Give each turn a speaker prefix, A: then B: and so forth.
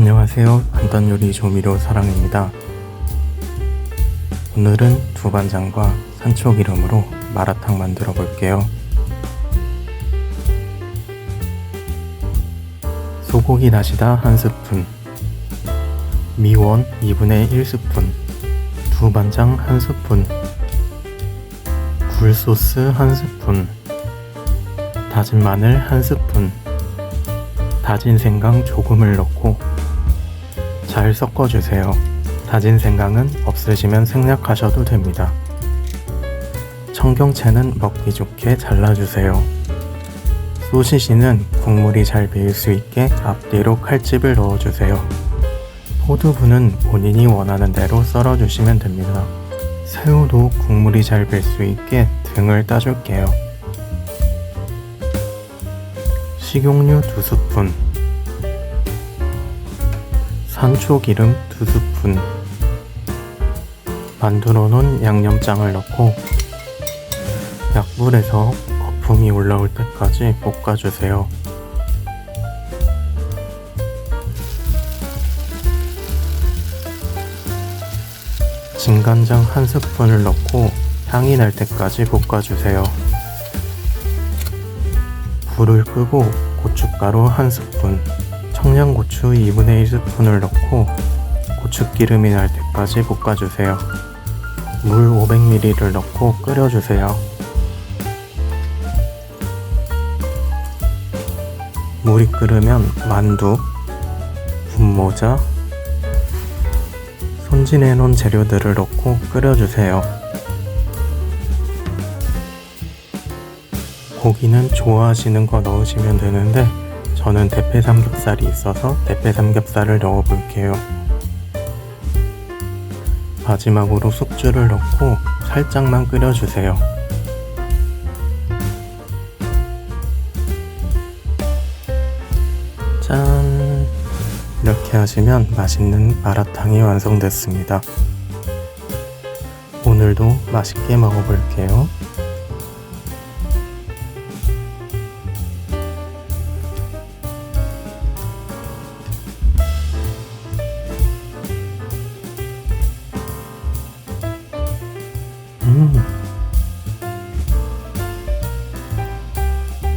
A: 안녕하세요. 간단 요리 조미료 사랑입니다. 오늘은 두반장과 산초기름으로 마라탕 만들어 볼게요. 소고기 다시다 1스푼, 미원 2분의 1스푼, 두반장 1스푼, 굴소스 1스푼, 다진 마늘 1스푼, 다진 생강 조금을 넣고 잘 섞어주세요. 다진 생강은 없으시면 생략하셔도 됩니다. 청경채는 먹기 좋게 잘라주세요. 소시지는 국물이 잘 배일 수 있게 앞뒤로 칼집을 넣어주세요. 포두부는 본인이 원하는 대로 썰어주시면 됩니다. 새우도 국물이 잘 배 수 있게 등을 따줄게요. 식용유 2스푼 산초기름 2스푼 만들어 놓은 양념장을 넣고 약불에서 거품이 올라올 때까지 볶아주세요. 진간장 한 스푼을 넣고 향이 날 때까지 볶아주세요. 불을 끄고 고춧가루 한 스푼, 청양고추 2분의 1스푼을 넣고 고추기름이 날 때까지 볶아주세요. 물 500ml를 넣고 끓여주세요. 물이 끓으면 만두, 분모자, 손질해 놓은 재료들을 넣고 끓여주세요. 고기는 좋아하시는 거 넣으시면 되는데 저는 대패 삼겹살이 있어서 대패 삼겹살을 넣어 볼게요. 마지막으로 숙주를 넣고 살짝만 끓여주세요. 짠! 이렇게 하시면 맛있는 마라탕이 완성됐습니다. 오늘도 맛있게 먹어볼게요.